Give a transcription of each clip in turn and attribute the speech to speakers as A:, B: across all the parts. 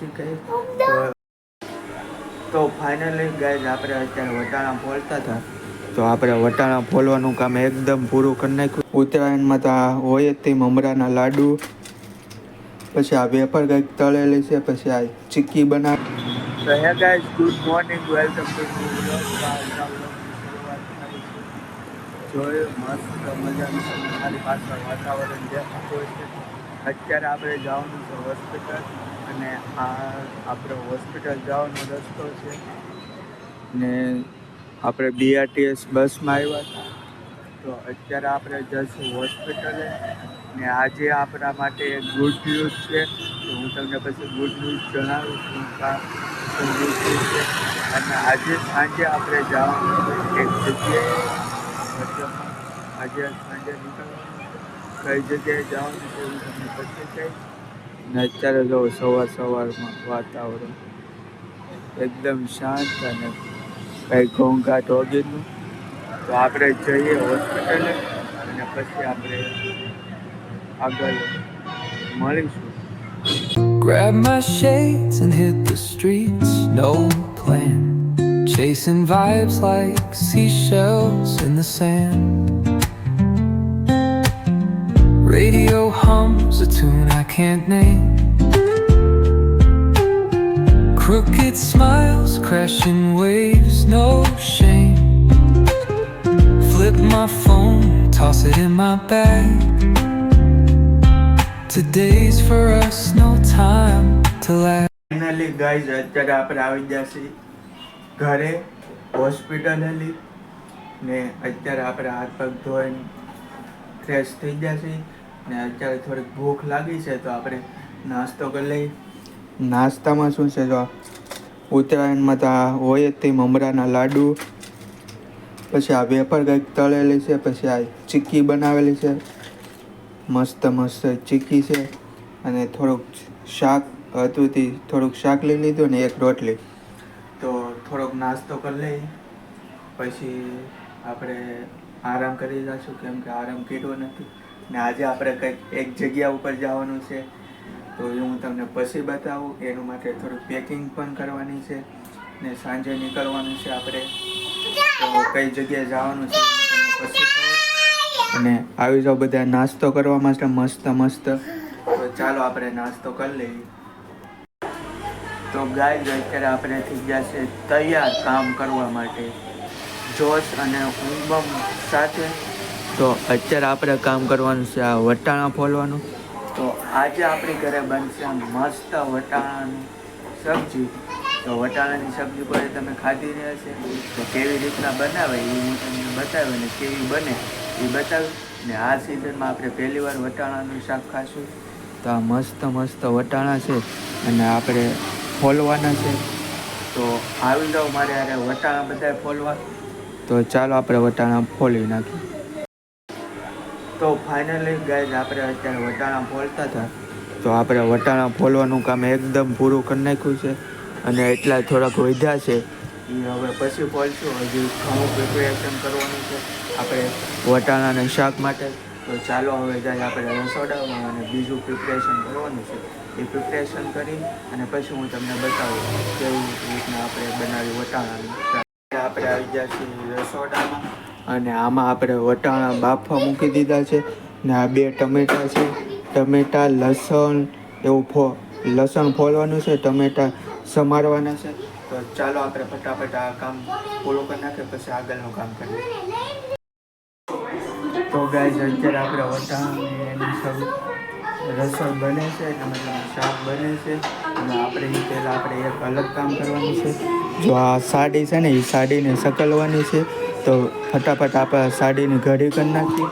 A: શીખાય તો તો ફાઇનલી ગાઈઝ આપણે અત્યારે વટાણા ફોલતા હતા. તો આપણે વટાણા ફોલવાનું કામ એકદમ પૂરું કરી નાખ્યું. ઉત્તરાયણમાં તો આ હોય જ તે મમરાના લાડુ. પછી આ વેફર કંઈક તળેલી છે પછી આ ચીક્કી બનાવી. તો hey guys good morning welcome to મસ્ત મજાનું મારી પાછળ વાતાવરણ દેખાતું છે. અત્યારે આપણે જવાનું છે હોસ્પિટલ અને આ આપણો હોસ્પિટલ જવાનો રસ્તો છે. ને આપણે બીઆરટીએસ બસમાં આવ્યા હતા. તો અત્યારે આપણે જઈશું હોસ્પિટલે. ને આજે આપણા માટે ગુડ ન્યૂઝ છે. તો હું તમને પછી ગુડ ન્યૂઝ જણાવું છું good news છે. અને આજે સાંજે આપણે જવાનું એક જગ્યાએ. આજે સાંજે નીકળવાનું કઈ જગ્યાએ જવાનું છે હું તમને પછી કહીશ ને અત્યારે જો સવાર સવારમાં વાતાવરણ એકદમ શાંત અને કંઈ ઘોંઘાટ વગેરેનું તો આપણે જઈએ હોસ્પિટલે અને પછી આપણે આગળ મળીશું
B: Grab my shades and hit the streets, no plan. Chasing vibes like seashells in the sand. Radio hums a tune I can't name. Crooked smiles, crashing waves, no shame. Flip my phone, toss it in my bag. Today's for us, no time to laugh.
A: Finally, guys, અત્યારે આપણે આવી ગયા છીએ ઘરે hospital હોસ્પિટલેલી ને અત્યારે આપણે હાથ પગ ધોઈને ફ્રેશ થઈ ગયા છે ને અત્યારે થોડીક ભૂખ લાગી છે તો આપણે નાસ્તો કરી લઈએ. નાસ્તામાં શું છે જો? ઉત્તરાયણમાં તો આ હોય જ તે મમરાના લાડુ પછી આ વેફર કંઈક તળેલી છે પછી આ ચીક્કી બનાવેલી છે. મસ્ત મસ્ત ચીક્કી છે અને થોડુંક શાક હતું તે થોડુંક શાક લઈ લીધું ને એક રોટલી. તો થોડોક નાસ્તો કરી લઈએ. પછી આપણે આરામ કરી જઈશું કેમ કે આરામ કર્યો નથી. ને આજે આપણે કંઈક એક જગ્યા ઉપર જવાનું છે. તો એ હું તમને પછી બતાવું. એનું માટે થોડું પેકિંગ પણ કરવાની છે. ને સાંજે નીકળવાનું છે આપણે. તો કઈ જગ્યાએ જવાનું છે તમને પછી અને આવી જાઓ બધા નાસ્તો કરવા માટે મસ્ત મસ્ત. તો ચાલો આપણે નાસ્તો કરી લઈએ. તો ગાય અત્યારે આપણે થઈ ગયા છે તૈયાર કામ કરવા માટે. જોશ અને ઉમંગ સાથે. તો અત્યારે આપણે કામ કરવાનું છે આ વટાણા ફોલવાનું. તો આજે આપણી ઘરે બનશે મસ્ત વટાણાની સબ્જી. તો વટાણાની સબ્જી પર તમે ખાધી રહ્યા છે તો કેવી રીતના બનાવે એ હું તમને બતાવ્યું ને કેવી બને એ બતાવ્યું ને આ સિઝનમાં આપણે પહેલી વાર વટાણાનું શાક ખાશું. તો આ મસ્ત મસ્ત વટાણા છે અને આપણે ફોલવાના છે. તો આવી જાઓ મારે અરે વટાણા બધા ફોલવા. તો ચાલો આપણે વટાણા ફોલી નાખીએ. તો ફાઇનલી ગાઈઝ આપણે અત્યારે વટાણા ફોલતા હતા. તો આપણે વટાણા ફોલવાનું કામ એકદમ પૂરું કરી નાખ્યું છે અને એટલા થોડાક વધ્યા છે. એ હવે પછી ફોલશું. હજી ઘણું પ્રિપેરેશન કરવાનું છે. આપણે વટાણાને શાક માટે. તો ચાલો હવે જાય આપણે રસોડામાં અને બીજું પ્રિપરેશન કરવાનું છે. એ પ્રિપરેશન કરી અને પછી હું તમને બતાવું કેવી રીતના આપણે બનાવી વટાણાનું આપણે આવી ગયા છીએ રસોડામાં. અને આમાં આપણે વટાણા બાફવા મૂકી દીધા છે ને આ બે ટમેટા છે. ટમેટા, લસણ, એવું ફો, લસણ ફોલવાનું છે, ટમેટા સમારવાના છે. તો ચાલો આપણે ફટાફટ આ કામ પૂરું કરી નાખીએ, પછી આગળનું કામ કરીએ. તો ગાય અત્યારે આપણે વટાણા એની સબ રસોઈ બને છે ટમેટાનું શાક બને છે. અને આપણે એ પહેલાં આપણે એક અલગ કામ કરવાનું છે. જો આ સાડી છે ને, એ સાડીને સકલવાની છે. તો ફટાફટ આપણે સાડીની ઘડી કરી નાખીએ.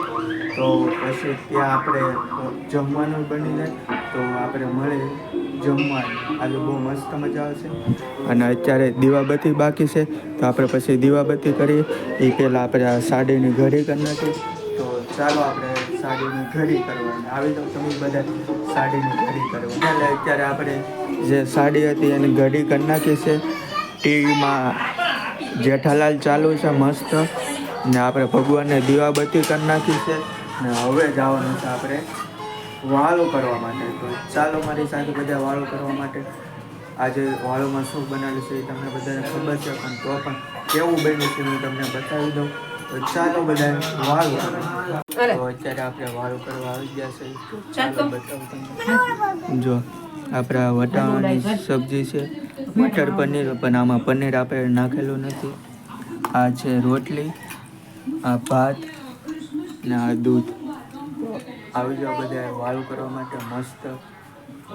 A: તો પછી ત્યાં આપણે જમવાનું બની જાય. તો આપણે મળે જમવાનું. આજે બહુ મસ્ત મજા આવશે. અને અત્યારે દીવાબત્તી બાકી છે. તો આપણે પછી દીવાબત્તી કરીએ. એ પહેલાં આપણે આ સાડીની ઘડી કરી નાખીએ. તો ચાલો આપણે સાડીની ઘડી કરવાની. આવી જાઓ તમે બધા સાડીની ઘડી કરવાની. એટલે અત્યારે આપણે જે સાડી હતી એની ઘડી કરી નાખી છે. ટીવીમાં જેઠાલાલ ચાલુ છે મસ્ત. ને આપણે ભગવાનને દીવાબત્તી કરી નાખી છે. ને હવે જવાનું છે આપણે વાળું કરવા માટે. તો ચાલો મારી સાથે બધા વાળું કરવા માટે. આજે વાળોમાં શું બનાવેલું છે એ તમને બધાને ખબર છે પણ તો પણ કેવું બન્યું છે હું તમને બતાવી દઉં. તો ચાલો બધા વાળો તો અત્યારે આપણે વાળું કરવા આવી ગયા છે. ચાલો બતાવું તમને જો આપણા વટાણાની સબ્જી છે. મટર પનીર, પણ આમાં પનીર આપણે નાખેલું નથી. આ છે રોટલી, આ ભાત ને આ દૂધ. આવી જાઓ બધા વાળું કરવા માટે મસ્ત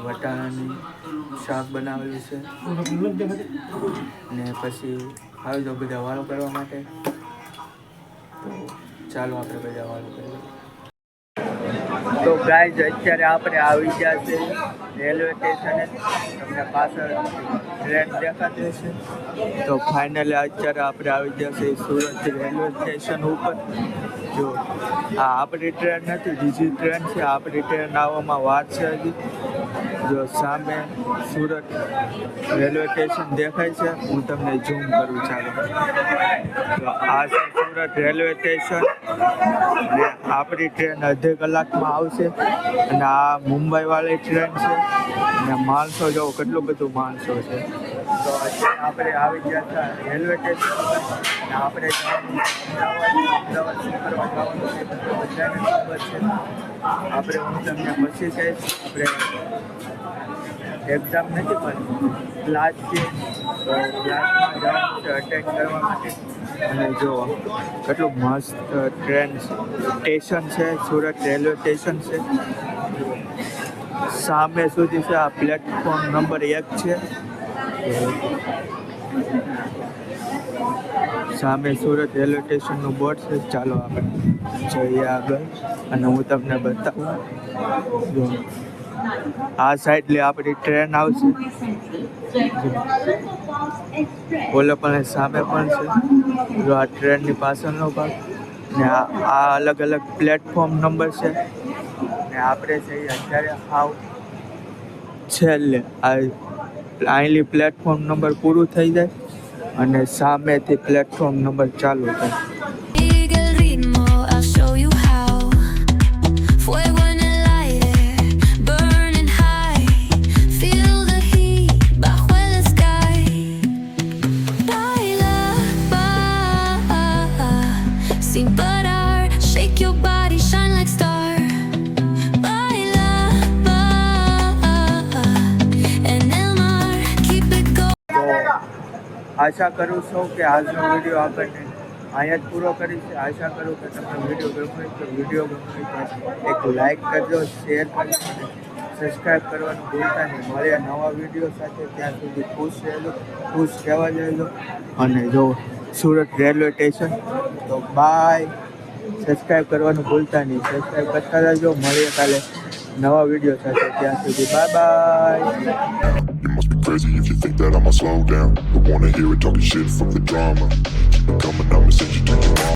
A: વટાણાની શાક બનાવેલું છે. ને પછી આવી જાઓ બધા વાળું કરવા માટે. તો ચાલો આપણે બધા વાળું કરીએ. તો ગાઈઝ અત્યારે આપણે આવી ગયા છે રેલવે સ્ટેશને. તમને પાછળ ટ્રેન દેખાતી હશે. તો ફાઇનલી અત્યારે આપણે આવી ગયા છે સુરત રેલવે સ્ટેશન ઉપર. જો, આ આપણી ટ્રેન નથી, બીજી ટ્રેન છે. આપણી ટ્રેન આવવામાં વાત છે હજી. જો, સામે સુરત રેલવે સ્ટેશન દેખાય છે. હું તમને ઝૂમ કરું, ચાલો. તો આ છે સુરત રેલવે સ્ટેશન. અને આપણી ટ્રેન અડધી કલાકમાં આવશે. અને આ મુંબઈ વાળી ટ્રેન છે. અને માણસો જો કેટલું બધું માણસો છે. તો આપણે આવી ગયા હતા રેલવે સ્ટેશન આપણે આપણે હું તમને પછી કહીશ. આપણે એક્ઝામ નથી પણ ક્લાસ છે તો ક્લાસમાં જવાનું છે અટેન્ડ કરવા માટે. અને જો કેટલું મસ્ત ટ્રેન સ્ટેશન છે, સુરત રેલવે સ્ટેશન છે. સામે સુધી છે આ પ્લેટફોર્મ નંબર એક છે. સામે સુરત રેલવે સ્ટેશનનું બોર્ડ છે. ચાલો આપણે જઈએ આગળ અને હું તમને બતાવું. આ સાઈડ લે આપણી ટ્રેન આવશે. ઓલો પણ સામે પણ છે. જો આ ટ્રેનની પાછળનો ભાગ. ને આ આ અલગ અલગ પ્લેટફોર્મ નંબર છે. ને આપણે જઈએ અત્યારે હાવ છેલ્લે આ અહીંલી પ્લેટફોર્મ નંબર પૂરું થઈ જાય. અને સામેથી પ્લેટફોર્મ નંબર ચાલુ થાય. આશા કરું છું કે આજનો વીડિયો આપણને અહીંયા જ પૂરો કરીશ આશા કરું કે તમને વીડિયો ગમ્યો તો વીડિયો ગમ્યો એક લાઈક કરજો શેર કરજો સબસ્ક્રાઈબ કરવાનું ભૂલતા નહીં. મળ્યા નવા વીડિયો સાથે ત્યાં સુધી ખુશ રહેજો, ખુશ રહેવા જજો અને જો સુરત રેલવે સ્ટેશન, તો બાય સબસ્ક્રાઈબ કરવાનું ભૂલતા નહીં. સબસ્ક્રાઈબ કરતા રહેજો. મળીએ કાલે નવા વીડિયો સાથે. ત્યાં સુધી
C: bye bye crazy if you think that I'ma slow down. Don't wanna hear it talking shit from the drama. Keep it coming, I'ma send you to your mom.